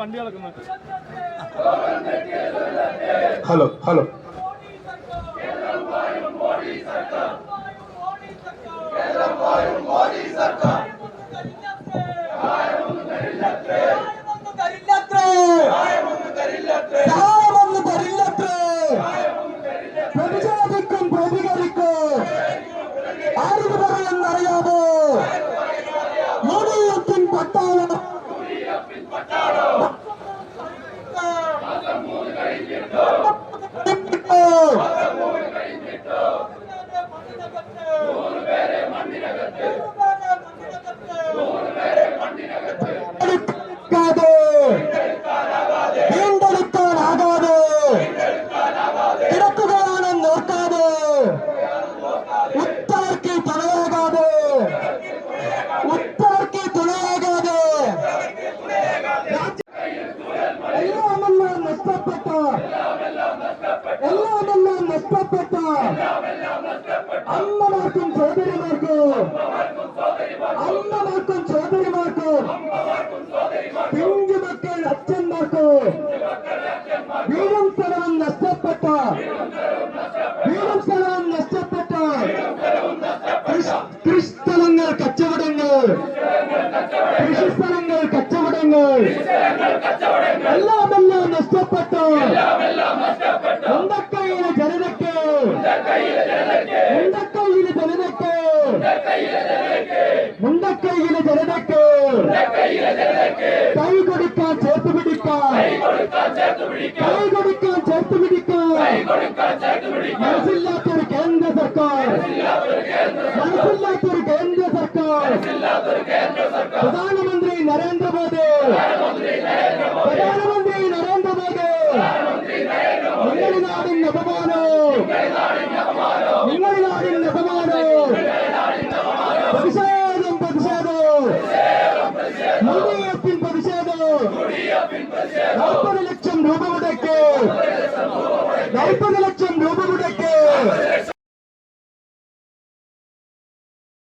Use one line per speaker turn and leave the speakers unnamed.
വണ്ടി കിടക്കുന്നത്
hello hello.
പ്രതിഷേധിക്കും പ്രതികരിക്കും പറയുന്നറിയാമോ യു ഡി എഫിൻ പട്ടാളം എല്ലാമെല്ലാം നഷ്ടപ്പെട്ട അമ്മമാർക്കും സഹോദരിമാർക്കും വീടും സ്ഥലവും നഷ്ടപ്പെട്ട വീടും സ്ഥലവും നഷ്ടപ്പെട്ട കൃഷ്- കൃഷിസ്ഥലങ്ങൾ കച്ചവടങ്ങൾ കൃഷിസ്ഥലങ്ങൾ കച്ചവടങ്ങൾ എല്ലാമെല്ലാം നഷ്ടപ്പെട്ടു ഉണ്ടക്കൈയിലെ ജനതയ്ക്ക് ഉണ്ടക്കൈയിലെ ജനതയ്ക്ക് മുണ്ടക്കൈയിലെ ജനതയ്ക്ക് കൈ കൊടുക്കാൻ ചേർത്ത് പിടിക്കാൻ മനസ്സില്ലാത്തൊരു കേന്ദ്ര സർക്കാർ. മനസ്സില്ലാത്തൊരു കേന്ദ്ര സർക്കാർ. പ്രധാനമന്ത്രി നരേന്ദ്രമോദി പ്രധാനമന്ത്രി നരേന്ദ്രമോദി നിങ്ങളുടെ നാടിന് അപമാനോ. നിങ്ങളുടെ നാടിന് അപമാനോ. പ്രതിഷേധം പ്രതിഷേധം. എഫിൻ പ്രതിഷേധം. கைப்பதல